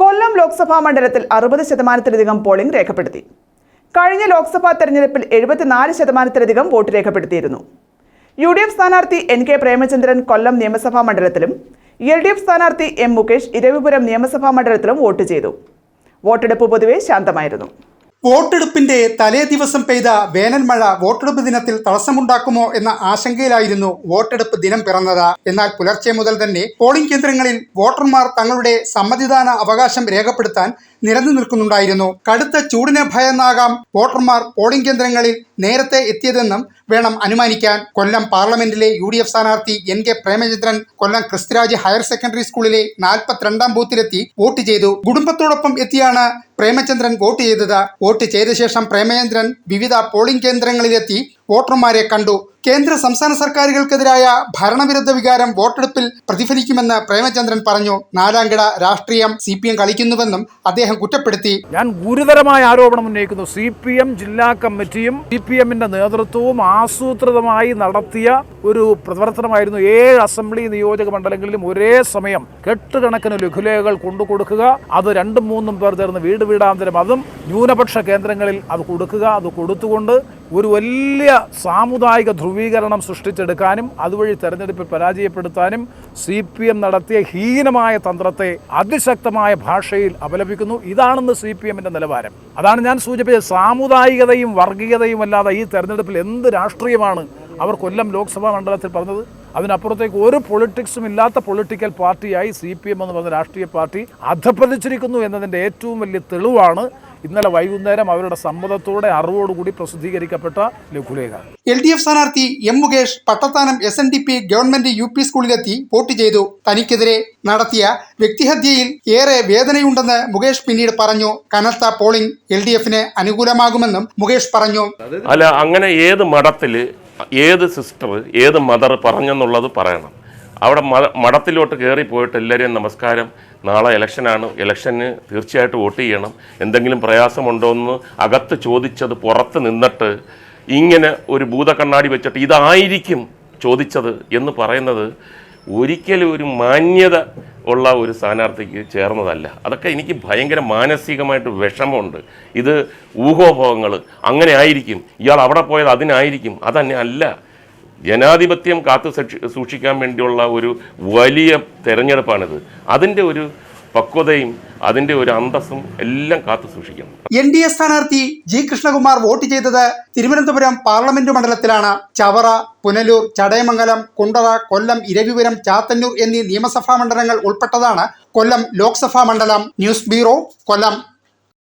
കൊല്ലം ലോക്സഭാ മണ്ഡലത്തിൽ അറുപത് ശതമാനത്തിലധികം പോളിംഗ് രേഖപ്പെടുത്തി. കഴിഞ്ഞ ലോക്സഭാ തെരഞ്ഞെടുപ്പിൽ എഴുപത്തിനാല് ശതമാനത്തിലധികം വോട്ട് രേഖപ്പെടുത്തിയിരുന്നു. യു ഡി എഫ് സ്ഥാനാർത്ഥി എൻ കെ പ്രേമചന്ദ്രൻ കൊല്ലം നിയമസഭാ മണ്ഡലത്തിലും എൽ ഡി എഫ് സ്ഥാനാർത്ഥി എം മുകേഷ് ഇരവിപുരം നിയമസഭാ മണ്ഡലത്തിലും വോട്ട് ചെയ്തു. വോട്ടെടുപ്പ് പൊതുവെ ശാന്തമായിരുന്നു. വോട്ടെടുപ്പിന്റെ തലേ ദിവസം പെയ്ത വേനൽ മഴ വോട്ടെടുപ്പ് ദിനത്തിൽ തടസ്സമുണ്ടാക്കുമോ എന്ന ആശങ്കയിലായിരുന്നു വോട്ടെടുപ്പ് ദിനം പിറന്നത്. എന്നാൽ പുലർച്ചെ മുതൽ തന്നെ പോളിംഗ് കേന്ദ്രങ്ങളിൽ വോട്ടർമാർ തങ്ങളുടെ സമ്മതിദാന അവകാശം രേഖപ്പെടുത്താൻ നിരന്നു നിൽക്കുന്നുണ്ടായിരുന്നു. കടുത്ത ചൂടിനെ ഭയന്നാകാം വോട്ടർമാർ പോളിംഗ് കേന്ദ്രങ്ങളിൽ നേരത്തെ എത്തിയതെന്നും വേണം അനുമാനിക്കാൻ. കൊല്ലം പാർലമെന്റിലെ യു ഡി എഫ് സ്ഥാനാർത്ഥി N K Premachandran Kollam Christuraj higher secondary സ്കൂളിലെ നാൽപ്പത്തിരണ്ടാം ബൂത്തിലെത്തി വോട്ട് ചെയ്തു. കുടുംബത്തോടൊപ്പം എത്തിയാണ് പ്രേമചന്ദ്രൻ വോട്ട് ചെയ്തത്. വോട്ട് ചെയ്ത ശേഷം പ്രേമചന്ദ്രൻ വിവിധ പോളിംഗ് കേന്ദ്രങ്ങളിലെത്തി വോട്ടർമാരെ കണ്ടു. കേന്ദ്ര സംസ്ഥാന സർക്കാരുകൾക്കെതിരായ ഭരണവിരുദ്ധ വികാരം വോട്ടെടുപ്പിൽ പ്രതിഫലിക്കുമെന്ന് പ്രേമചന്ദ്രൻ പറഞ്ഞു. നാലാംകിട രാഷ്ട്രീയം സി പി എം കളിക്കുന്നുവെന്നും അദ്ദേഹം കുറ്റപ്പെടുത്തി. ഞാൻ ഗുരുതരമായ ആരോപണം ഉന്നയിക്കുന്നു. സി പി എം ജില്ലാ കമ്മിറ്റിയും സി പി എമ്മിന്റെ നേതൃത്വവും ആസൂത്രിതമായി നടത്തിയ ഒരു പ്രവർത്തനമായിരുന്നു. ഏഴ് അസംബ്ലി നിയോജക മണ്ഡലങ്ങളിലും ഒരേ സമയം കെട്ടുകണക്കിന് ലഘുലേഖകൾ കൊണ്ടുകൊടുക്കുക അത് രണ്ടും മൂന്നും പേർ ചേർന്ന് വീട് വീടാന്തരം അതും ന്യൂനപക്ഷ കേന്ദ്രങ്ങളിൽ അത് കൊടുക്കുക അത് കൊടുത്തുകൊണ്ട് ഒരു വലിയ സാമുദായിക ധ്രുവീകരണം സൃഷ്ടിച്ചെടുക്കാനും അതുവഴി തെരഞ്ഞെടുപ്പിൽ പരാജയപ്പെടുത്താനും സി പി എം നടത്തിയ ഹീനമായ തന്ത്രത്തെ അതിശക്തമായ ഭാഷയിൽ അപലപിക്കുന്നു. ഇതാണെന്ന് സി പി എമ്മിന്റെ നിലവാരം. അതാണ് ഞാൻ സൂചിപ്പിച്ചത്. സാമുദായികതയും വർഗീയതയും അല്ലാതെ ഈ തെരഞ്ഞെടുപ്പിൽ എന്ത് രാഷ്ട്രീയമാണ്? അവർ കൊല്ലം ലോക്സഭാ മണ്ഡലത്തിൽ പറഞ്ഞത് അതിനപ്പുറത്തേക്ക് ഒരു പൊളിറ്റിക്സും ഇല്ലാത്ത പൊളിറ്റിക്കൽ പാർട്ടിയായി സി പി എം എന്ന് പറഞ്ഞ രാഷ്ട്രീയ പാർട്ടി അധപ്പതിച്ചിരിക്കുന്നു എന്നതിന്റെ ഏറ്റവും വലിയ തെളിവാണ് ഇന്നലെ വൈകുന്നേരം അവരുടെ സമ്മതത്തോടെ അറിവോടുകൂടി പ്രസിദ്ധീകരിക്കപ്പെട്ട ലഘുലേഖ. എൽ ഡി എഫ് സ്ഥാനാർത്ഥി M Mukesh Pattathanam S N D P government U P സ്കൂളിലെത്തി vote ചെയ്തു. തനിക്കെതിരെ നടത്തിയ വ്യക്തിഹത്യയിൽ ഏറെ വേദനയുണ്ടെന്ന് മുകേഷ് പിന്നീട് പറഞ്ഞു. കനത്ത പോളിംഗ് എൽ ഡി എഫിന് അനുകൂലമാകുമെന്നും മുകേഷ് പറഞ്ഞു. അല്ല അങ്ങനെ ഏത് മഠത്തിൽ ഏത് സിസ്റ്റർ ഏത് മദർ പറഞ്ഞെന്നുള്ളത് പറയണം. അവിടെ മഠത്തിലോട്ട് കയറി പോയിട്ട് എല്ലാവരെയും നമസ്കാരം. നാളെ ഇലക്ഷനാണ്. ഇലക്ഷന് തീർച്ചയായിട്ടും വോട്ട് ചെയ്യണം. എന്തെങ്കിലും പ്രയാസമുണ്ടോ എന്ന് അകത്ത് ചോദിച്ചത് പുറത്ത് നിന്നിട്ട് ഇങ്ങനെ ഒരു ഭൂതക്കണ്ണാടി വെച്ചിട്ട് ഇതായിരിക്കും ചോദിച്ചത് എന്ന് പറയുന്നത് ഒരിക്കലും ഒരു മാന്യത ഉള്ള ഒരു സ്ഥാനാർത്ഥിക്ക് ചേർന്നതല്ല. അതൊക്കെ എനിക്ക് ഭയങ്കര മാനസികമായിട്ട് വിഷമമുണ്ട്. ഇത് ഊഹോഭോഗങ്ങൾ അങ്ങനെ ആയിരിക്കും. ഇയാൾ അവിടെ പോയത് അതിനായിരിക്കും. അതന്നെ അല്ല. ജനാധിപത്യം കാത്തു സൂക്ഷിക്കാൻ വേണ്ടിയുള്ള ഒരു വലിയ തെരഞ്ഞെടുപ്പാണിത്. അതിന്റെ ഒരു പക്വതയും അതിന്റെ ഒരു അന്തസ്സും എല്ലാം കാത്തു സൂക്ഷിക്കണം. എൻ ഡി എ സ്ഥാനാർത്ഥി ജി കൃഷ്ണകുമാർ വോട്ട് ചെയ്തത് തിരുവനന്തപുരം പാർലമെന്റ് മണ്ഡലത്തിലാണ്. ചവറ പുനലൂർ ചടയമംഗലം കുണ്ടറ കൊല്ലം ഇരവിപുരം ചാത്തന്നൂർ എന്നീ നിയമസഭാ മണ്ഡലങ്ങൾ ഉൾപ്പെട്ടതാണ് കൊല്ലം ലോക്സഭാ മണ്ഡലം. News bureau Kollam.